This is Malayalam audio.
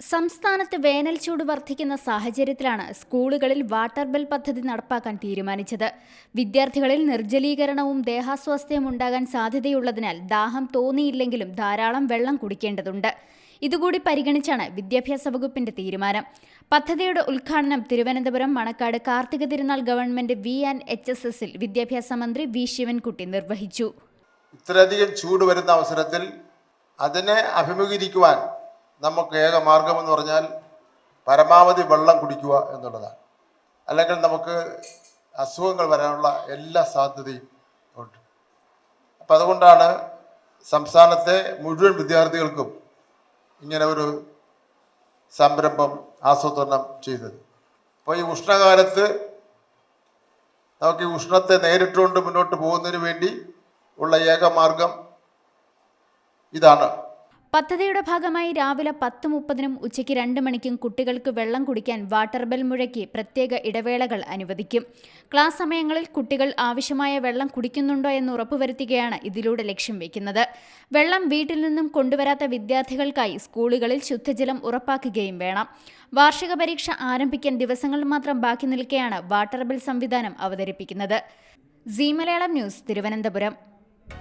സംസ്ഥാനത്ത് വേനൽ ചൂട് വർദ്ധിക്കുന്ന സാഹചര്യത്തിലാണ് സ്കൂളുകളിൽ വാട്ടർ ബെൽ പദ്ധതി നടപ്പാക്കാൻ തീരുമാനിച്ചത്. വിദ്യാർത്ഥികളിൽ നിർജലീകരണവും ദേഹാസ്വാസ്ഥ്യവും ഉണ്ടാകാൻ സാധ്യതയുള്ളതിനാൽ ദാഹം തോന്നിയില്ലെങ്കിലും ധാരാളം വെള്ളം കുടിക്കേണ്ടതുണ്ട്. ഇതുകൂടി പരിഗണിച്ചാണ് വിദ്യാഭ്യാസ വകുപ്പിന്റെ തീരുമാനം. പദ്ധതിയുടെ ഉദ്ഘാടനം Thiruvananthapuram Manacaud Karthika Thirunal government V and H S എസിൽ വിദ്യാഭ്യാസ മന്ത്രി വി ശിവൻകുട്ടി നിർവഹിച്ചു. ഇത്രയധികം ചൂട് വരുന്ന അവസരത്തിൽ അതിനെ അഭിമുഖീകരിക്കുവാൻ നമുക്ക് ഏക മാർഗമെന്ന് പറഞ്ഞാൽ പരമാവധി വെള്ളം കുടിക്കുക എന്നുള്ളതാണ്. അല്ലെങ്കിൽ നമുക്ക് അസുഖങ്ങൾ വരാനുള്ള എല്ലാ സാധ്യതയും ഉണ്ട്. അപ്പം അതുകൊണ്ടാണ് സംസ്ഥാനത്തെ മുഴുവൻ വിദ്യാർത്ഥികൾക്കും ഇങ്ങനെ ഒരു സംരംഭം ആസൂത്രണം ചെയ്തത്. അപ്പോൾ ഈ ഉഷ്ണകാലത്ത് നമുക്ക് ഈ ഉഷ്ണത്തെ നേരിട്ടുകൊണ്ട് മുന്നോട്ട് പോകുന്നതിന് വേണ്ടി ഉള്ള ഏക മാർഗം ഇതാണ്. പദ്ധതിയുടെ ഭാഗമായി രാവിലെ പത്ത് മുപ്പതിനും ഉച്ചയ്ക്ക് രണ്ട് മണിക്കും കുട്ടികൾക്ക് വെള്ളം കുടിക്കാൻ വാട്ടർ ബെൽ മുഴക്കി പ്രത്യേക ഇടവേളകൾ അനുവദിക്കും. ക്ലാസ് സമയങ്ങളിൽ കുട്ടികൾ ആവശ്യമായ വെള്ളം കുടിക്കുന്നുണ്ടോ എന്ന് ഉറപ്പുവരുത്തുകയാണ് ഇതിലൂടെ ലക്ഷ്യം വെക്കുന്നത്. വെള്ളം വീട്ടിൽ നിന്നും കൊണ്ടുവരാത്ത വിദ്യാർത്ഥികൾക്കായി സ്കൂളുകളിൽ ശുദ്ധജലം ഉറപ്പാക്കുകയും വേണം. വാർഷിക പരീക്ഷ ആരംഭിക്കാൻ ദിവസങ്ങൾ മാത്രം ബാക്കി നിൽക്കെയാണ് വാട്ടർ ബെൽ സംവിധാനം അവതരിപ്പിക്കുന്നത്. സി മലയാളം ന്യൂസ് തിരുവനന്തപുരം.